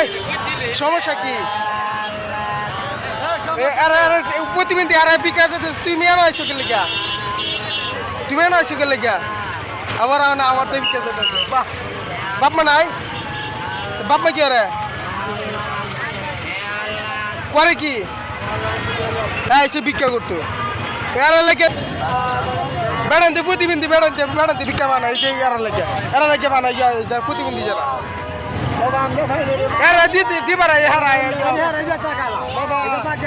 এই, সমস্যা কি? প্রতিবন্ধী আরে বিকাশ আছে, তুমি আইসো কে লেগা আবার না আমার তো বিকাশ বাপ মা নাই? কি আরে করে কি? হ্যাঁ ভিক্ষা করতো। এরা লেগে বেড়ান্তে প্রতিবন্ধী বেড়ান্তে বেড়ান্তে ভিক্ষা বানায় যে এরা লেগে। এরা লেগে বানায় প্রতিবন্ধী যারা।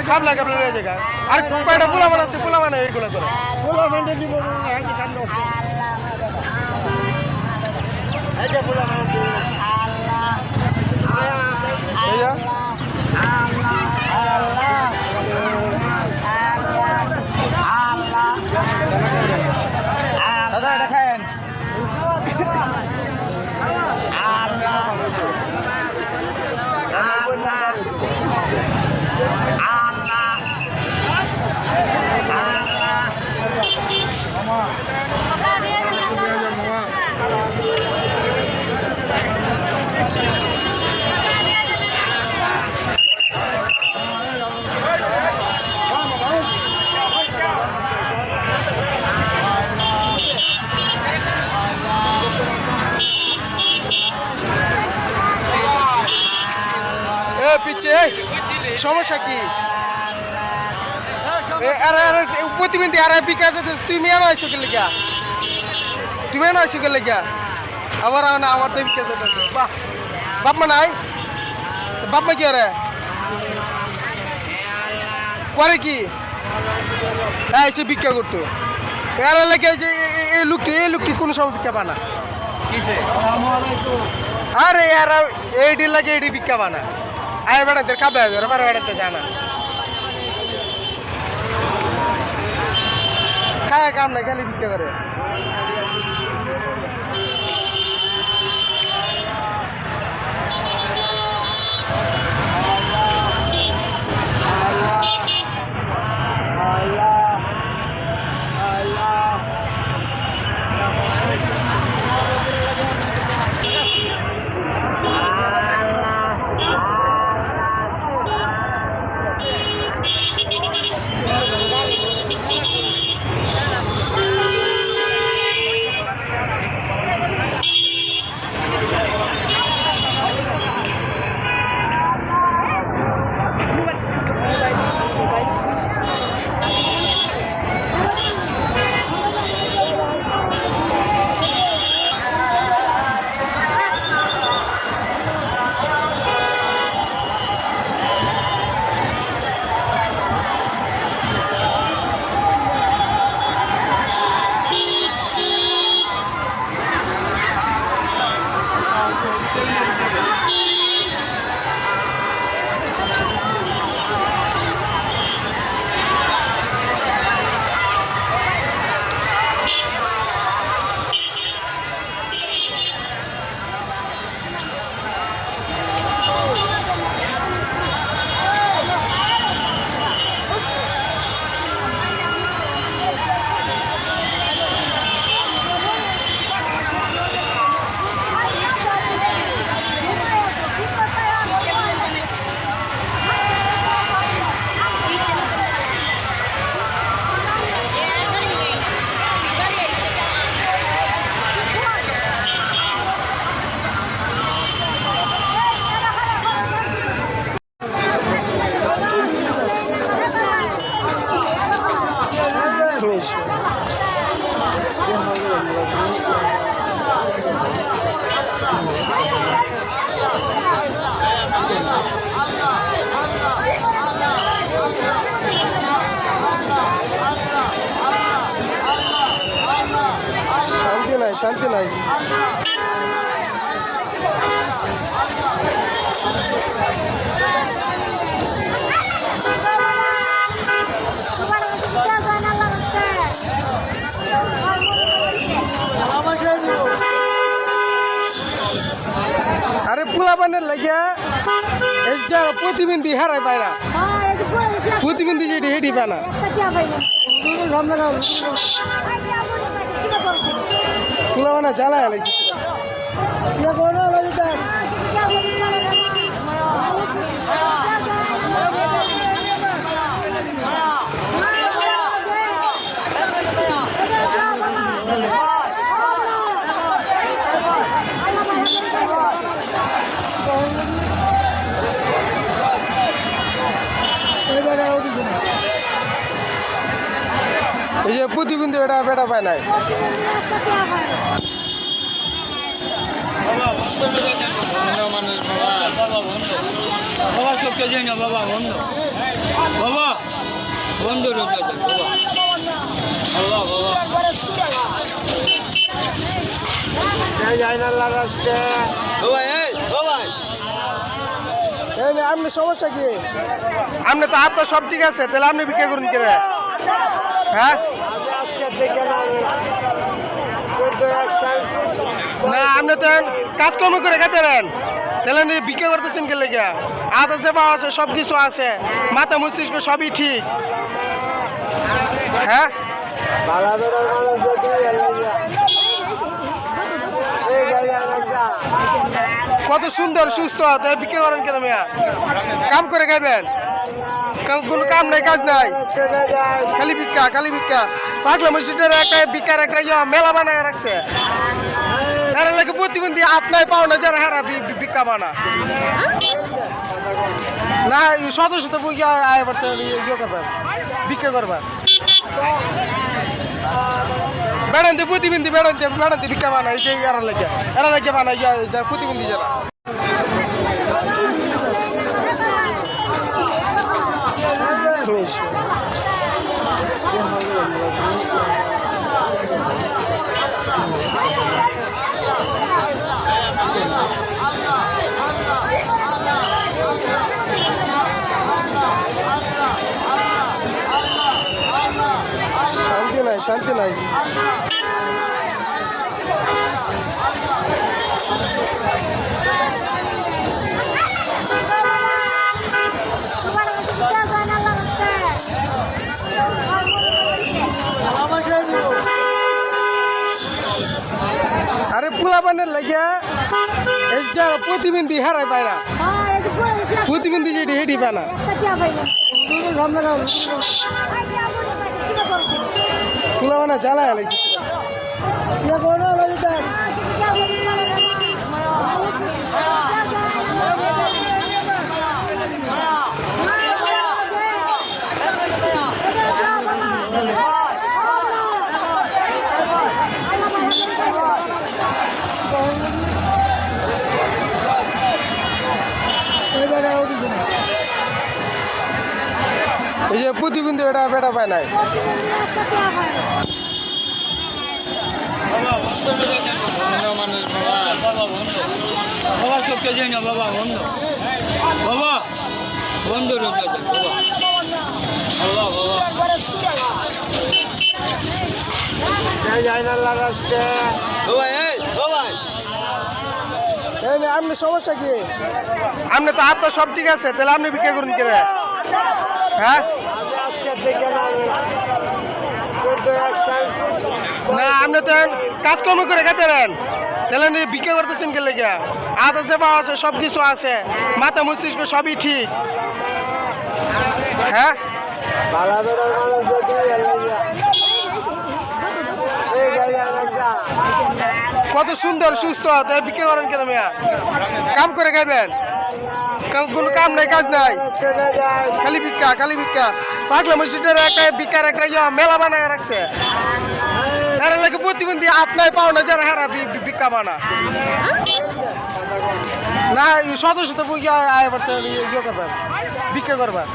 খাবলা খাবলা রয়ে যায় আর কয়টা পোলা মানে আছে পোলা মানে এইগুলো করে। এই যে, দাদা এটা খায়েন এই, সমস্যা কি? আরে আরে প্রতিবন্ধী আরে বিকাশ আছে, তুমি এনো আইসো কে লেগা? তুমি আইসো কে লেগা? আবার না আমার তো বিকাশ বাহ। বাপ মা নাই? বাপ মা কি আরে করে কি? হ্যাঁ এসে ভিক্ষা করতো। এরা লেগে যে এই লোকটি এই লোকটি কোনো সময় ভিক্ষা পানা কিসে আরে এরা এইটি লাগে এইটি ভিক্ষা পানা আয় বেড়াতে খাবে ওরা বারে বেড়াতে জানা খায় কাম না খালি দিতে করে। শান্তি নাই শান্তি নাই। প্রতিবন্ধী হারাই পায় না। প্রতিবন্ধী যেটি হেঁটি পায় না। পোলা বানা জ্বালায় Yeah, প্রতিবন্ধী এটা বেটা পায় নাই। বাবা চোখে যাই না বাবা বন্ধ বাবা বন্ধ রোজা বাবা আল্লাহ বাবা বাবা এই বাবা এই মেয়ে, আপনার সমস্যা কি? আপনি তো আপনার সব ঠিক আছে তাহলে আপনি ভিক্ষা করুন কে হ্যাঁ? না আপনি তো কাজকর্ম করে খেতে নেন তাহলে ভিক্ষা করতেছেন কে লেগে হাত আছে পা আছে সব কিছু আছে। মাথা মস্তিষ্ক সবই ঠিক। হ্যাঁ? কত সুন্দর সুস্থ। তাই ভিক্ষা করেন কেন মিয়া? কাম করে খাইবেন? কাম- কোনো কাম নাই, কাজ নাই। খালি ভিক্ষা খালি ভিক্ষা। পাগলা মসজিদের একটা ভিক্ষার বানায় এরা লাগে বানা। না শত শত যে এরা লাগে। এরা লাগে বানা যারা প্রতিবন্ধী যারা। শান্তি নাই আরে পোলাপানের লাগিয়া এই যারা প্রতিবন্ধী হারাই পায় না। প্রতিবন্ধী যেটি হেঁটি পায় না। পোলাপানা জ্বালা হেলাইছে এটা বেটা পায় নাই। বাবা বন্ধ বাবা চোখে যাই না? বাবা বন্ধ। বাবা বন্ধ রোজা বাবা। আল্লাহ বাবা। বাবা এই বাবা। এই মেয়ে, আপনার সমস্যা কি? আপনি তো আপনার সব ঠিক আছে তাহলে আপনি ভিক্ষা করুন কে হ্যাঁ? না, আপনি তো কাজকর্ম করে খেতে নেন তাহলে ভিক্ষা করতেছেন কে লেগে হাত আছে, পা আছে সব কিছু আছে। মাথা মস্তিষ্ক সবই ঠিক। হ্যাঁ? কত সুন্দর, সুস্থ। তাই ভিক্ষা করেন কেন মিয়া? কাম করে খাইবেন? কোনো কাম নাই, কাজ নাই। খালি ভিক্ষা খালি ভিক্ষা। পাগলা মসজিদের একটা ভিক্ষার একটা ইয়া মেলা বানায় রাখছে। এরা লাগে প্রতিবন্ধী আপনার পাও না যারা হারা ভিক্ষা বানা না শত শত আয় পারছে ইয়ে করবার ভিক্ষা করবার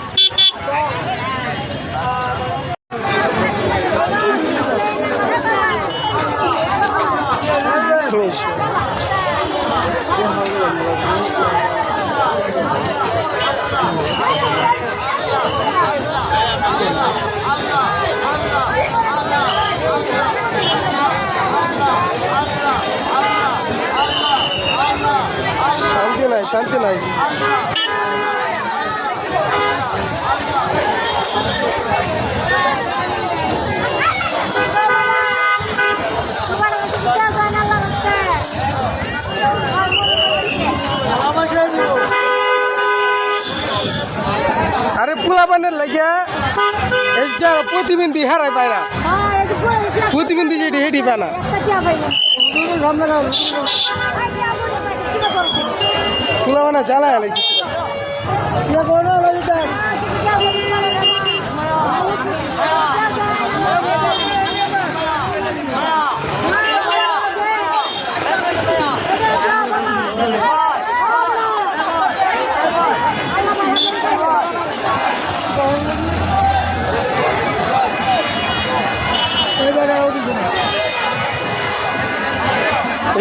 শান্তি নাই শান্তি নাই। আরে পোলাপানের লাগিয়া এই যারা প্রতিবন্ধী হারাই পায় না। প্রতিবন্ধী যেটি হেঁটি পায় না। ফুলাবানা জ্বালা হেলাইছে Yeah.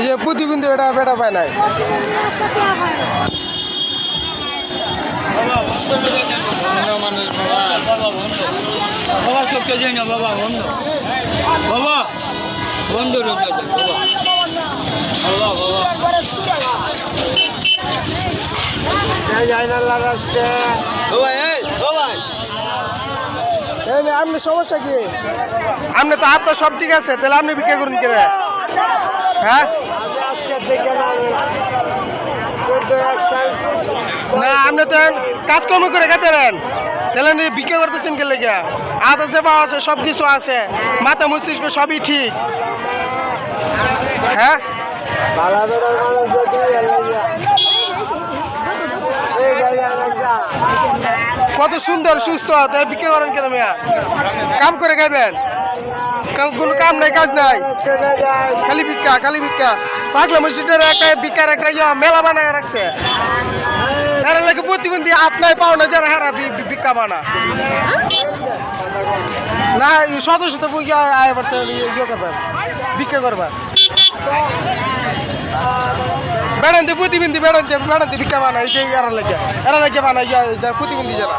যে প্রতিবন্ধী এটা বেটা পায় নাই। বাবা বাবা বাবা বাবা চোখে যাই না? বাবা বন্ধ। বাবা বন্ধ রোজা বাবা আল্লাহ বাবা বাবা এই বাবা। এই মেয়ে, আপনার সমস্যা কি? আপনি তো হাত সব ঠিক আছে তাহলে আপনি বিক্রি করুন কে হ্যাঁ? না, আপনি তো কাজকর্ম করে খেতে নেন তাহলে বিক্রি করতেছেন কে লেগে হাত আছে, পা আছে সব কিছু আছে। মাথা মস্তিষ্ক সবই ঠিক। হ্যাঁ? কত সুন্দর, সুস্থ। তাই বিক্রি করেন কেন মেয়া? কাম করে খাইবেন? কোনো কাম নাই, কাজ নাই। খালি ভিক্ষা খালি ভিক্ষা। পাগলা মসজিদের একটা ভিক্ষার একটা ইয়া মেলা বানায় রাখছে। এরা লাগে প্রতিবন্ধী হাত নাই পাও না যারা হারা ভিক্ষা বানা। না শত শত আয় পারছে ইয়ে করবার ভিক্ষা করবার বেড়ান্তে প্রতিবন্ধী বেড়ান্তে বেড়ান্তে ভিক্ষা বানায়, এই যে এরা লাগে। এরা লাগে বানায় ইয়া যারা প্রতিবন্ধী যারা।